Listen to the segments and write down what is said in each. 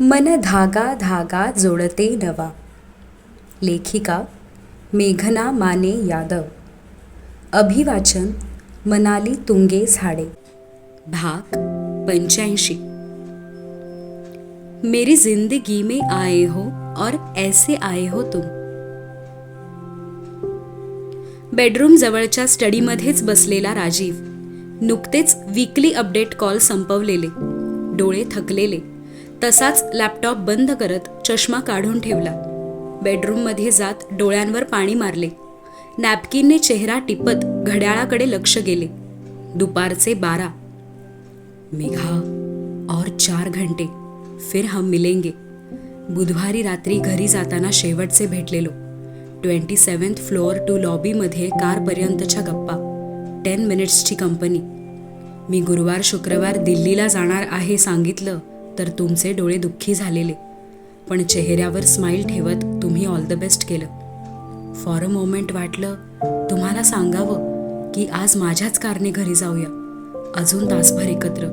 मन धागा धागा जोडते नवा. लेखिका मेघना माने यादव. अभिवाचन मनाली तुंगे झाडे. भाग पंच्याऐंशी. मेरी जिंदगी में आए हो और ऐसे आए हो तुम. बेडरूम जवळच्या स्टडीमध्येच बसलेला राजीव. नुकतेच वीकली अपडेट कॉल संपवलेले. डोळे थकलेले. तसाच लॅपटॉप बंद करत चष्मा काढून ठेवला. बेडरूममध्ये जात डोळ्यांवर पाणी मारले. नॅपकिनने चेहरा टिपत घड्याळाकडे लक्ष गेले. दुपारचे बारा. मेघा और चार घंटे. फिर हम मिलेंगे. बुधवारी रात्री घरी जाताना शेवटचे भेटलेलो. ट्वेंटी सेवन्थ फ्लोअर टू लॉबीमध्ये कारपर्यंतच्या गप्पा. टेन मिनिट्सची कंपनी मी गुरुवार शुक्रवार दिल्लीला जाणार आहे सांगितलं. तर तुमचे डोळे दुःखी झालेले. पण चेहऱ्यावर स्माईल ठेवत तुम्ही ऑल द बेस्ट केलं. फॉर अ मोमेंट वाटलं तुम्हाला सांगावं की आज माझ्याच कारने घरी जाऊया. अजून तासभर एकत्र.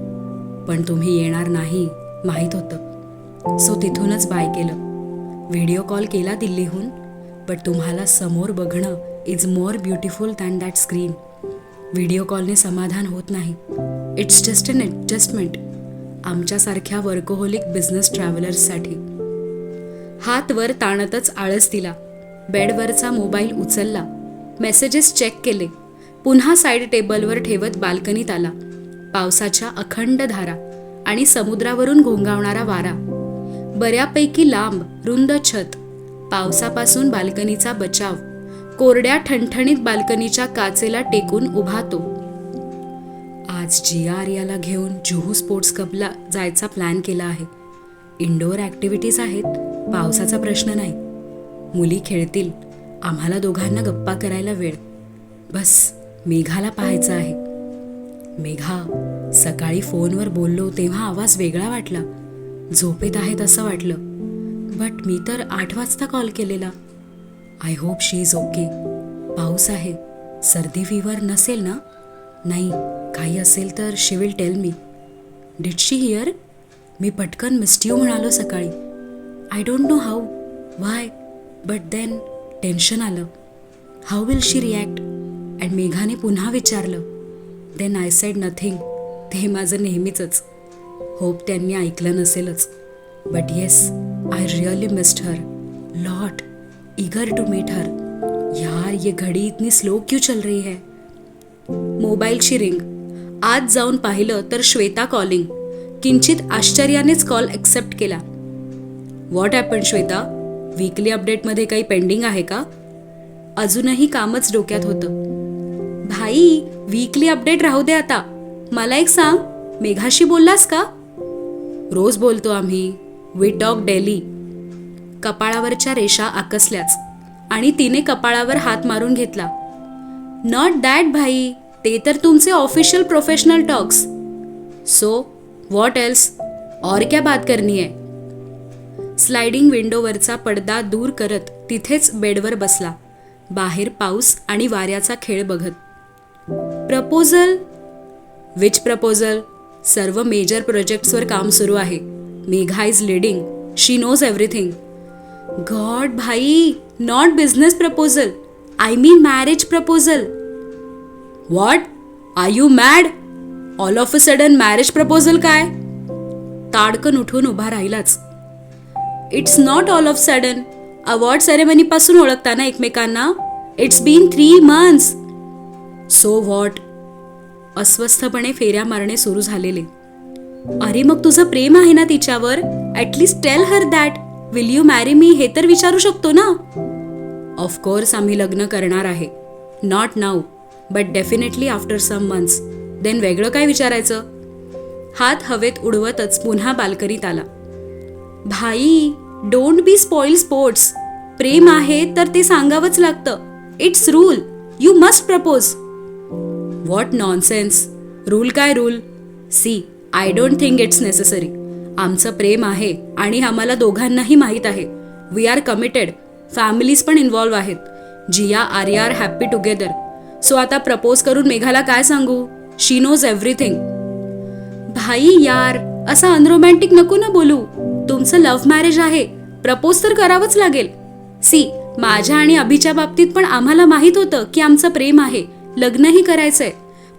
पण तुम्ही येणार नाही माहीत होतं. सो तिथूनच बाय केलं. व्हिडिओ कॉल केला दिल्लीहून बट तुम्हाला समोर बघणं is more beautiful than that screen video कॉलने समाधान होत नाही. इट्स जस्ट अन ॲडजस्टमेंट आमच्यासारख्या वर्कोहोलिक बिझनेस ट्रॅव्हलर्ससाठी हात वर ताणतच आळस दिला. बेडवरचा मोबाईल उचलला. मेसेजेस चेक केले. पुन्हा साईड टेबलवर ठेवत बाल्कनीत आला. पावसाच्या अखंड धारा आणि समुद्रावरून घोंगावणारा वारा. बऱ्यापैकी लांब रुंद छत. पावसापासून बाल्कनीचा बचाव. कोरड्या ठणठणीत बाल्कनीच्या काचेला टेकून उभा तो. आज जी आर याला घेऊन जुहू स्पोर्ट्स क्लबला जायचा प्लॅन केला आहे. इंडोअर ॲक्टिव्हिटीज आहेत पावसाचा प्रश्न नाही. मुली खेळतील आम्हाला दोघांना गप्पा करायला वेळ. बस मेघाला पाहायचं आहे. मेघा सकाळी फोनवर बोललो तेव्हा आवाज वेगळा वाटला. झोपेत आहेत असं वाटलं. बट मी तर आठ वाजता कॉल केलेला. I hope she is okay पाऊस आहे. सर्दी फिवर नसेल ना? नाही काही असेल तर she will tell me did she hear me पटकन मिस्ड म्हणालो सकाळी. I don't know how why but then tension आलं. How will she react and मेघाने पुन्हा विचारलं. देन आय सेड नथिंग ते माझं नेहमीचंच. होप त्यांनी ऐकलं नसेलच. But yes I really missed her lot eager to meet her यार ये घड़ी इतनी स्लो क्यों चल रही है? मोबाईलची रिंग. आज जाऊन पाहिलं तर श्वेता कॉलिंग किंचित आश्चर्यानेच कॉल एक्सेप्ट केला. What happen Shweta? वीकली अपडेटमध्ये काही पेंडिंग आहे का? अजूनही कामच डोक्यात होतं. भाई वीकली अपडेट राहू दे आता. मला एक सांग मेघाशी बोललास का? रोज बोलतो आम्ही. वी टॉक डेली कपाळावरच्या रेषा आकसल्याच. आणि तिने कपाळावर हात मारून घेतला. नॉट दॅट भाई. ते तर तुमचे official professional talks so what else और क्या बात करनी आहे स्लायडिंग विंडोवरचा पडदा दूर करत तिथेच बेडवर बसला. बाहेर पाऊस आणि वाऱ्याचा खेळ बघत. प्रपोजल विच प्रपोजल सर्व मेजर प्रोजेक्ट्सवर काम सुरू आहे. Megha is leading she knows everything god भाई not business proposal I mean marriage proposal what are you mad all of a sudden marriage proposal काय? ताडकन उठून उभा राहिलाच. It's not all of sudden award सेरेमनीपासून ओळखताना एकमेकांना. It's been three months so what अस्वस्थपणे फेऱ्या मारणे सुरू झालेले. अरे मग तुझं प्रेम आहे ना तिच्यावर? At least tell her that will you marry me हे तर विचारू शकतो ना? ऑफकोर्स आम्ही लग्न करणार आहे. Not now but definitely after some months then वेगळं काय विचारायचं? हात हवेत उडवतच पुन्हा बाल्कनीत आला. भाई डोंट बी स्पॉइल स्पोर्ट्स प्रेम आहे तर ते सांगावंच लागतं. It's rule you must propose what nonsense rule काय rule see I don't think it's necessary आमचं प्रेम आहे आणि आम्हाला दोघांनाही माहीत आहे. वी आर कमिटेड फॅमिलीज पण इन्व्हॉल्व्ह आहेत. Jiya are are happy together so आता प्रपोज करून मेघाला काय सांगू? शी नोज एव्हरीथिंग भाई यार असं अनरोमॅन्टिक नको ना बोलू. तुमचं लव्ह मॅरेज आहे. प्रपोज तर करावंच लागेल. सी माझ्या आणि अभिच्या बाबतीत पण आम्हाला माहीत होतं की आमचं प्रेम आहे. लग्नही करायचंय.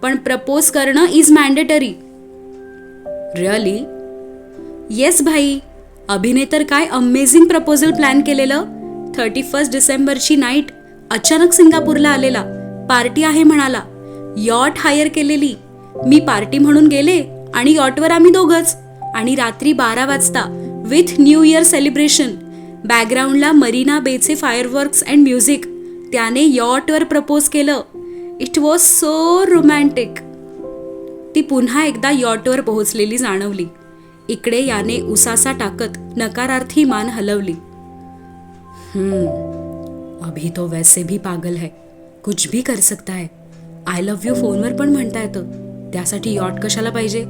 पण प्रपोज करणं इज मॅन्डेटरी रिअली येस भाई. अभिने तर काय अमेझिंग प्रपोजल प्लॅन केलेलं? थर्टी फर्स्ट डिसेंबरची नाईट अचानक सिंगापूरला आलेला. पार्टी आहे म्हणाला. यॉट हायर केलेली. मी पार्टी म्हणून गेले आणि यॉटवर आम्ही दोघंच. आणि रात्री बारा वाजता विथ न्यू इयर सेलिब्रेशन बॅकग्राऊंडला मरीना बेचे फायरवर्क्स अँड म्युझिक त्याने यॉटवर प्रपोज केलं. इट वॉज सो रोमॅन्टिक ती पुन्हा एकदा यॉटवर पोहोचलेली जाणवली. इकडे याने उसासा टाकत नकारार्थी मान हलवली. हम्म अभी तो वैसे भी पागल है. कुछ भी कर सकता है। आय लव्ह यू फोनवर पण म्हणता येतं. त्यासाठी यॉट कशाला पाहिजे?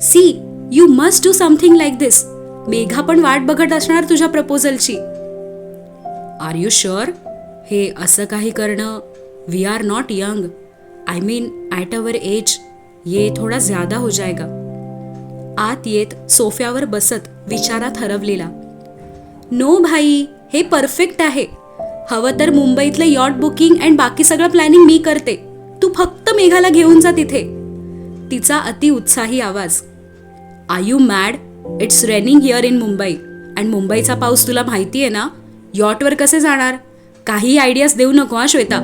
See you must do something like this Megha पण वाट बघत असणार तुझ्या प्रपोजलची आर यू शुअर हे असं काही करणं we are not young I mean at our age ये थोडा ज्यादा हो जाएगा आत येत सोफ्यावर बसत विचारात हरवलेला. नो भाई हे परफेक्ट आहे. हवं तर मुंबईतलं यॉट बुकिंग अँड बाकी सगळं प्लॅनिंग मी करते. तू फक्त मेघाला घेऊन जा तिथे. तिचा अति उत्साही आवाज. I you mad it's raining here in Mumbai and मुंबईचा पाऊस तुला माहिती आहे ना यॉटवर कसे जाणार? काही आयडियाज देऊ नको हा Shweta.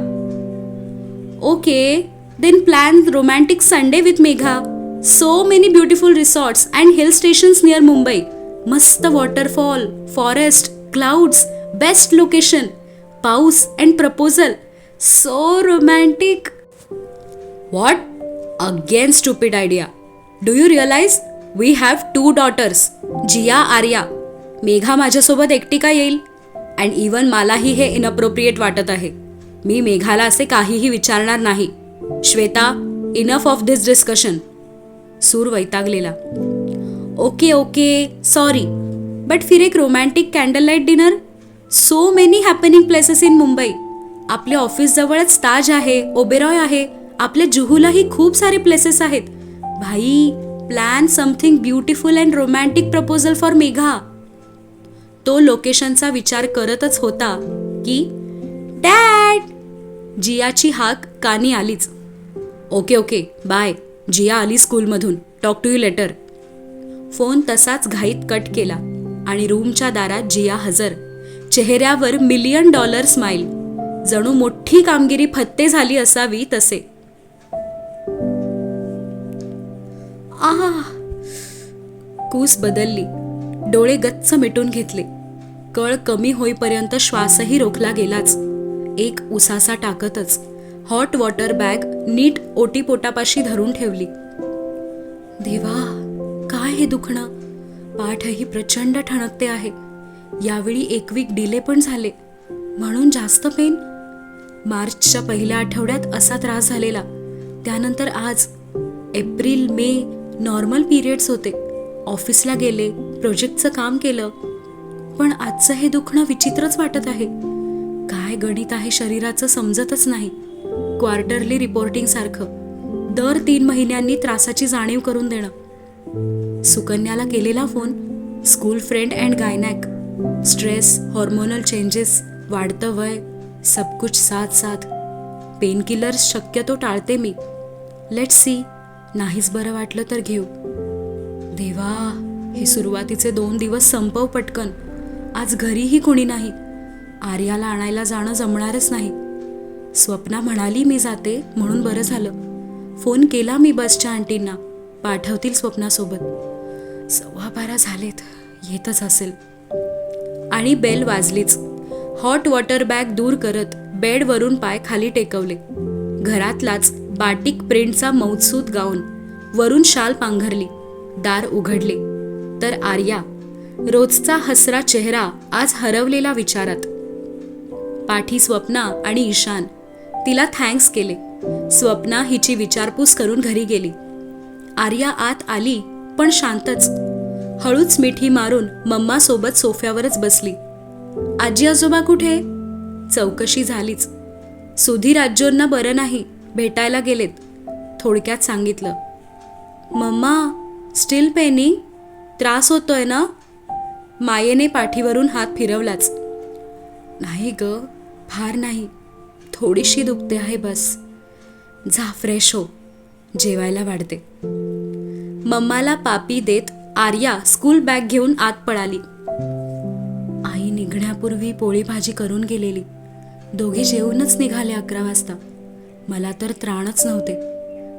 Okay then plan romantic Sunday with Megha. So many beautiful resorts and hill stations near Mumbai मस्त waterfall forest clouds best location पाऊस and proposal so romantic what again stupid idea do you realise we have two daughters Jiya Arya Megha माझ्यासोबत एकटी का येईल. And even मलाही हे inappropriate वाटत आहे. मी मेघाला असे काहीही विचारणार नाही. Shweta enough of this discussion सूर वैतागलेला. ओके ओके सॉरी बट फिर एक romantic candle light dinner so many happening places in Mumbai आपल्या ऑफिसजवळच ताज आहे ओबेरॉय आहे. आपल्या जुहूलाही खूप सारे प्लेसेस आहेत. भाई plan something beautiful and romantic proposal for Megha तो लोकेशनचा विचार करतच होता की डॅड जियाची हाक कानी आलीच. ओके ओके बाय जिया आली स्कूलमधून talk to you later phone तसाच घाईत कट केला आणि रूमच्या दारात जिया हजर. चेहऱ्यावर मिलियन डॉलर स्माईल जणू मोठी कामगिरी फत्ते झाली असावी तसे. आहा. कूस बदलली. डोळे गच्च मिटून घेतले. कळ कमी होईपर्यंत श्वासही रोखला गेलाच. एक उसासा टाकतच. हॉट वॉटर बॅग नीट ओटीपोटापाशी धरून ठेवली. देवा काय हे दुखणं? पाठही प्रचंड ठणकते आहे. यावेळी एक वीक डिले पण झाले. म्हणून जास्त पेन मार्चच्या पहिल्या आठवड्यात असा त्रास झालेला. त्यानंतर आज एप्रिल मे नॉर्मल पिरियड्स होते. ऑफिसला गेले प्रोजेक्टचं काम केलं. पण आजचं हे दुखणं विचित्रच वाटत आहे. काय गणित आहे शरीराचं समजतच नाही. क्वार्टरली रिपोर्टिंग सारखं. दर तीन महिन्यांनी त्रासाची जाणीव करून देणं. सुकन्याला केलेला phone school friend and gynaec stress hormonal changes वाढतं वय सब कुछ साथ साथ पेन किलर्स शक्यतो टाळते मी. लेट सी नाहीच बरं वाटलं तर घेऊ. देवा हे सुरुवातीचे दोन दिवस संपव पटकन. आज घरीही कोणी नाही. आर्याला आणायला जाणं जमणारच नाही. स्वप्ना म्हणाली मी जाते म्हणून बरं झालं. फोन केला मी बसच्या आंटींना. पाठवतील स्वप्नासोबत. सव्वा बारा झालेत. येतच असेल. आणि बेल वाजलीच. हॉट वॉटर बॅग दूर करत बेडवरून पाय खाली टेकवले. घरातलाच बाटिक प्रिंटचा मौजसूद गाऊन वरून शाल पांघरली. दार उघडले. तर आर्या रोजचा हसरा चेहरा आज हरवलेला विचारात. पाठी स्वप्ना आणि ईशान तिला थँक्स केले. स्वप्ना हिची विचारपूस करून घरी गेली. आर्या आत आली पण शांतच. हळूच मिठी मारून मम्मा सोबत सोफ्यावरच बसली. आजी आजोबा कुठे? चौकशी झालीच. सुधीर आजोंना बरं नाही भेटायला गेलेत. थोडक्यात सांगितलं. Mamma still paining? त्रास होतोय ना? मायेने पाठीवरून हात फिरवलाच. नाही ग फार नाही. थोडीशी दुखते आहे बस. जा फ्रेश हो. जेवायला वाढते. मम्माला पापी देत आर्या स्कूल बॅग घेऊन आत पळाली. आई निघण्यापूर्वी पोळी भाजी करून गेलेली. दोघे जेवूनच निघाले अकरा वाजता. मला तर त्राणच नव्हते.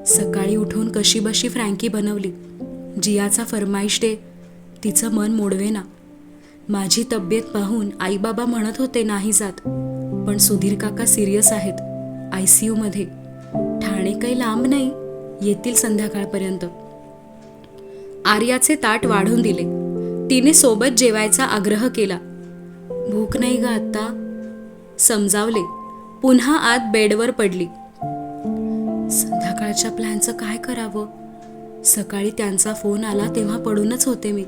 सकाळी उठून कशीबशी फ्रँकी बनवली. जियाचा फरमाईश डे तिचं मन मोडवेना. माझी तब्येत पाहून आईबाबा म्हणत होते नाही जात. पण सुधीर काका सिरियस आहेत. आय सी यूमध्ये ठाणे काही लांब नाही. येतील संध्याकाळपर्यंत. आर्याचे ताट वाढून दिले. तिने सोबत जेवायचा आग्रह केला. भूक नाही ग आत्ता समजावले. पुन्हा आत बेडवर पडली. संध्याकाळच्या प्लॅनचं काय करावं? सकाळी त्यांचा फोन आला तेव्हा पडूनच होते मी.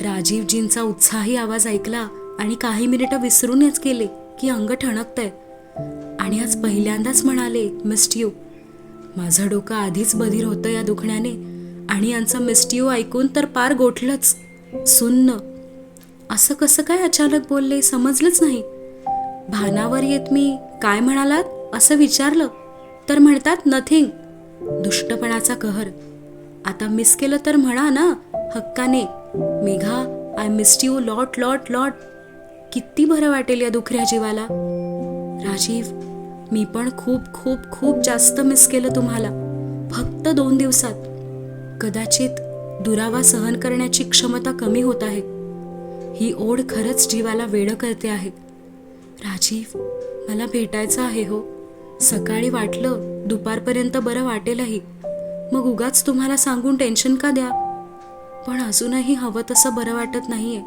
राजीवजींचा उत्साही आवाज ऐकला आणि काही मिनिटं विसरूनच गेले की अंग ठणकतंय. आणि आज पहिल्यांदाच म्हणाले मिस्ट यू माझं डोकं आधीच बधीर होतं या दुखण्याने. आणि यांचं मिस्ट ऐकून तर पार गोठलंच. सुन्न. असं कसं काय अचानक बोलले? समजलंच नाही. भानावर येत मी काय म्हणालात? असं विचारलं. तर म्हणतात नथिंग दुष्टपणाचा कहर. आता मिस केलं तर म्हणा ना हक्काने. Megha I missed you lot lot lot किती बरं वाटेल या दुखऱ्या जीवाला. राजीव मी पण खूप खूप खूप जास्त मिस केलं तुम्हाला. फक्त दोन दिवसात. कदाचित दुरावा सहन करण्याची क्षमता कमी होत आहे. ही ओढ खरंच जीवाला वेळ करते आहे. राजीव मला भेटायचं आहे हो. सकाळी वाटलं दुपारपर्यंत बरं वाटेलही. मग उगाच तुम्हाला सांगून टेन्शन का द्या? पण अजूनही हवं तसं बरं वाटत नाहीये.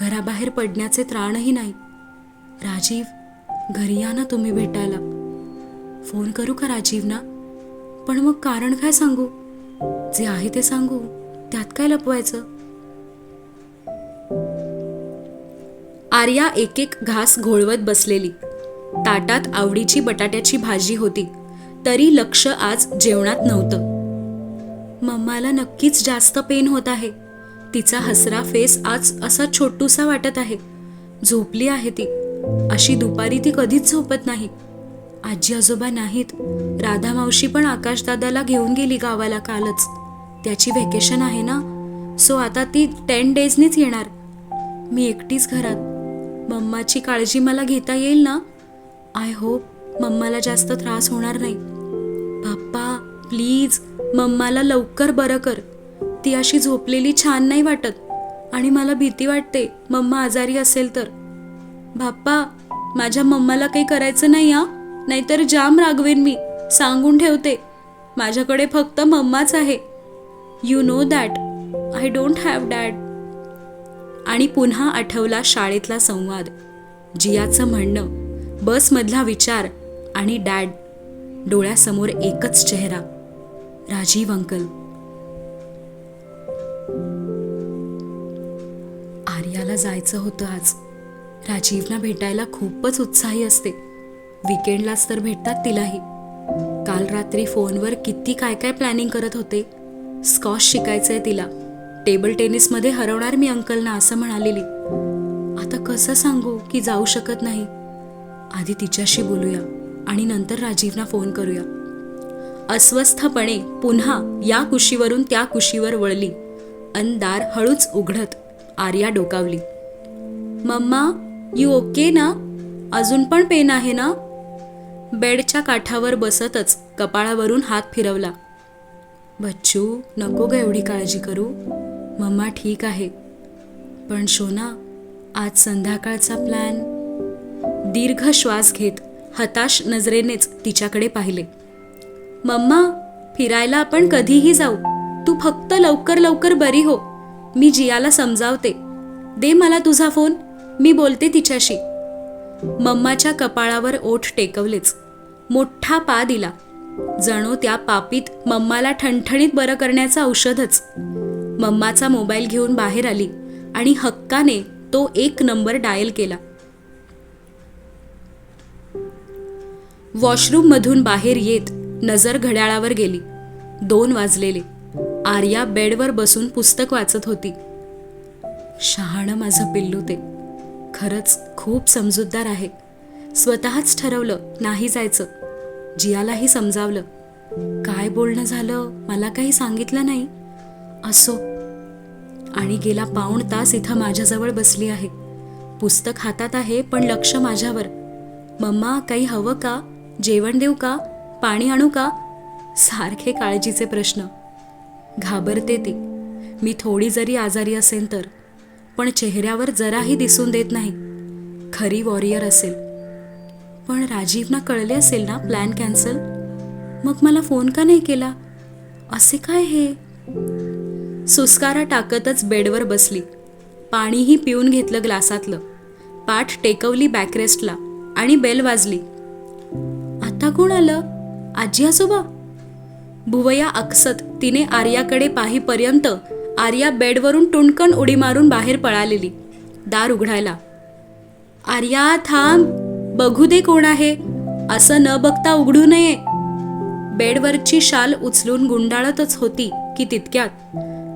घराबाहेर पडण्याचे त्राणही नाही. राजीव घरी या ना तुम्ही भेटायला. फोन करू का राजीवना? पण मग कारण काय सांगू? जे आहे ते सांगू त्यात काय लपवायचं? आर्या एक एक घास घोळवत बसलेली. ताटात आवडीची बटाट्याची भाजी होती. तरी लक्ष आज जेवणात नव्हतं. मम्माला नक्कीच जास्त पेन होत आहे. तिचा हसरा फेस आज असा छोटूसा वाटत आहे. झोपली आहे ती. अशी दुपारी ती कधीच झोपत नाही. आजी आजोबा नाहीत. राधा मावशी पण आकाशदादाला घेऊन गेली गावाला कालच. त्याची व्हेकेशन आहे ना? सो आता ती टेन डेजनीच येणार. मी एकटीच घरात. मम्माची काळजी मला घेता येईल ना? आय होप मम्माला जास्त त्रास होणार नाही. बाप्पा प्लीज मम्माला लवकर बरं कर. ती अशी झोपलेली छान नाही वाटत. आणि मला भीती वाटते मम्मा आजारी असेल तर. बाप्पा माझ्या मम्माला काही करायचं नाही हा? नाहीतर जाम रागवेन मी. सांगून ठेवते. माझ्याकडे फक्त मम्माच आहे. You know that I don't have dad आणि पुन्हा आठवला शाळेतला संवाद. जियाचं म्हणणं बसमधला विचार आणि डॅड डोळ्यासमोर एकच चेहरा. राजीव अंकल. आर्याला जायचं होतं आज. राजीवना भेटायला खूपच उत्साही असते. विकेंडलाच तर भेटतात तिलाही. काल रात्री फोनवर किती काय काय प्लॅनिंग करत होते. स्कॉश शिकायचंय तिला. टेबल टेनिसमध्ये हरवणार मी अंकलना असं म्हणालेली. आता कसं सांगू की जाऊ शकत नाही. आधी तिच्याशी बोलूया आणि नंतर राजीवना फोन करूया. अस्वस्थपणे पुन्हा या कुशीवरून त्या कुशीवर वळली. अन दार हळूच उघडत आर्या डोकावली. मम्मा यू ओके ना? अजून पण पेन आहे ना? बेडच्या काठावर बसतच कपाळावरून हात फिरवला. बच्चू नको ग एवढी काळजी करू. मम्मा ठीक आहे. पण शोना आज संध्याकाळचा प्लॅन? दीर्घ श्वास घेत हताश नजरेनेच तिच्याकडे पाहिले. मम्मा फिरायला आपण कधीही जाऊ. तू फक्त लवकर लवकर बरी हो. मी जियाला समजावते. दे मला तुझा फोन. मी बोलते तिच्याशी. मम्माच्या कपाळावर ओठ टेकवलेच. मोठा पा दिला. जणू त्या पापीत मम्माला ठणठणीत बरं करण्याचं औषधच. मम्माचा मोबाईल घेऊन बाहेर आली आणि हक्काने तो एक नंबर डायल केला. वॉशरूम मधून बाहेर येत नजर घड्याळावर गेली. दोन वाजलेले. आर्या बेडवर बसून पुस्तक वाचत होती. शहाणं माझं पिल्लू ते. खरंच खूप समजूतदार आहे. स्वतःच ठरवलं नाही जायचं. जियालाही समजावलं. काय बोलणं झालं मला काही सांगितलं नाही. असो. आणि गेला पाऊण तास इथं माझ्याजवळ बसली आहे. पुस्तक हातात आहे पण लक्ष माझ्यावर. मम्मा काही हवं का? जेवण देऊ का? पाणी आणू का? सारखे काळजीचे प्रश्न. घाबरते ती. मी थोडी जरी आजारी असेन तर. पण चेहऱ्यावर जराही दिसून देत नाही. खरी वॉरियर असेल. पण राजीवना कळले असेल ना प्लॅन कॅन्सल? मग मला फोन का नाही केला? असे काय हे? सुस्कारा टाकतच बेडवर बसली. पाणीही पिऊन घेतलं ग्लासातलं. पाठ टेकवली बॅकरेस्टला आणि बेल वाजली. आता कोण आलं? आजी आजोबा? भुवया अक्सत तिने आर्याकडे पाहीपर्यंत आर्या बेडवरून टुणकण उडी मारून बाहेर पळालेली. दार उघडायला. आर्या थांब. बघू दे कोण आहे. असं न बघता उघडू नये. बेडवरची शाल उचलून गुंडाळतच होती की तितक्यात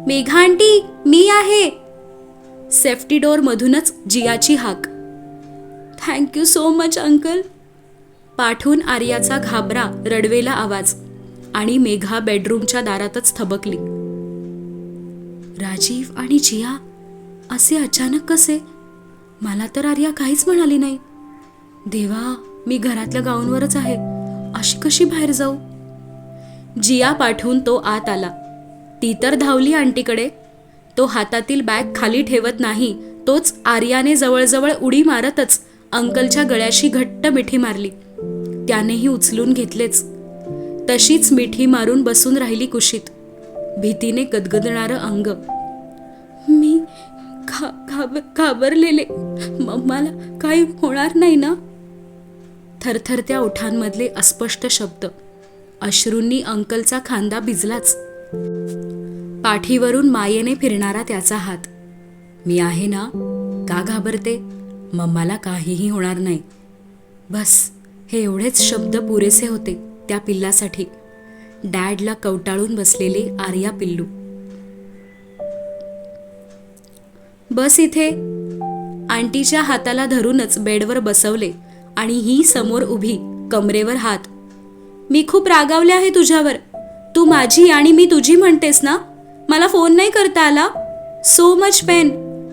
मेघा आंटी मी आहे. सेफ्टी डोअर मधूनच जियाची हाक. थँक्यू सो मच अंकल पाठून आर्याचा घाबरा रडवेला आवाज. आणि मेघा बेडरूमच्या दारातच थबकली. राजीव आणि जिया असे अचानक कसे? मला तर आर्या काहीच म्हणाली नाही. देवा मी घरातल्या गाऊनवरच आहे. अशी कशी बाहेर जाऊ? जिया पाठवून तो आत आला. ती तर धावली आंटीकडे. तो हातातील बॅग खाली ठेवत नाही. तोच आर्याने जवळजवळ उडी मारतच अंकलच्या गळ्याशी घट्ट मिठी मारली. त्यानेही उचलून घेतलेच. तशीच मिठी मारून बसून राहिली कुशीत. भीतीने गदगदणारं अंग. मी घा घाब घाबरलेले मग मला काही होणार नाही ना? थरथरत्या ओठांमधले अस्पष्ट शब्द. अश्रूंनी अंकलचा खांदा भिजलाच. पाठीवरून मायेने फिरणारा त्याचा हात. मी आहे ना? का घाबरते? मम्माला काहीही होणार नाही. बस हे एवढेच शब्द पुरेसे होते त्या पिल्लासाठी. डॅडला कवटाळून बसलेले आर्या पिल्लू. बस इथे. आंटीच्या हाताला धरूनच बेडवर बसवले आणि ही समोर उभी कमरेवर हात. मी खूप रागावले आहे तुझ्यावर. तू माझी आणि मी तुझी म्हणतेस ना? मला फोन नाही करता आला. सो मच पेन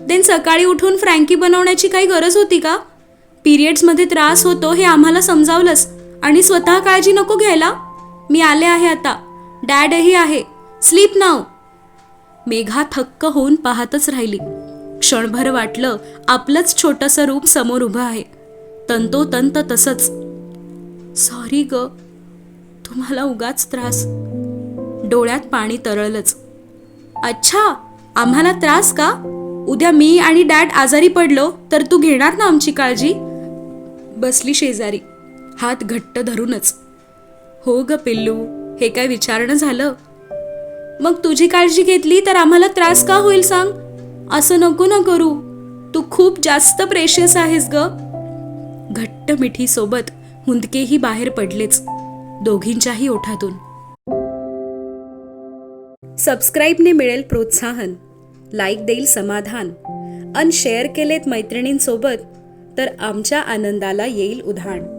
देन सकाळी उठून फ्रँकी बनवण्याची काही गरज होती का? पिरियड्समध्ये त्रास होतो हे आम्हाला समजावलंस. आणि स्वतः काळजी नको घ्यायला. मी आले आहे आता. डॅडही आहे. स्लीप नाव मेघा थक्क होऊन पाहतच राहिली. क्षणभर वाटलं आपलंच छोटंसं रूप समोर उभं आहे. तंतोतंत तसंच. सॉरी ग. तुम्हाला उगाच त्रास. डोळ्यात पाणी तरळलंच. अच्छा आम्हाला त्रास का? उद्या मी आणि डॅड आजारी पडलो तर तू घेणार ना आमची काळजी? बसली शेजारी. हात घट्ट धरूनच. हो ग पिल्लू हे काय विचारणं झालं? मग तुझी काळजी घेतली तर आम्हाला त्रास का होईल सांग? असं नको ना करू. तू खूप जास्त प्रेशियस आहेस ग. घट्ट मिठी सोबत हुंदकेही बाहेर पडलेच दोघींच्याही ओठातून. सबस्क्राईबने मिळेल प्रोत्साहन लाईक देईल समाधान अन शेअर केलेत मैत्रिणींसोबत तर आमच्या आनंदाला येईल उधाण.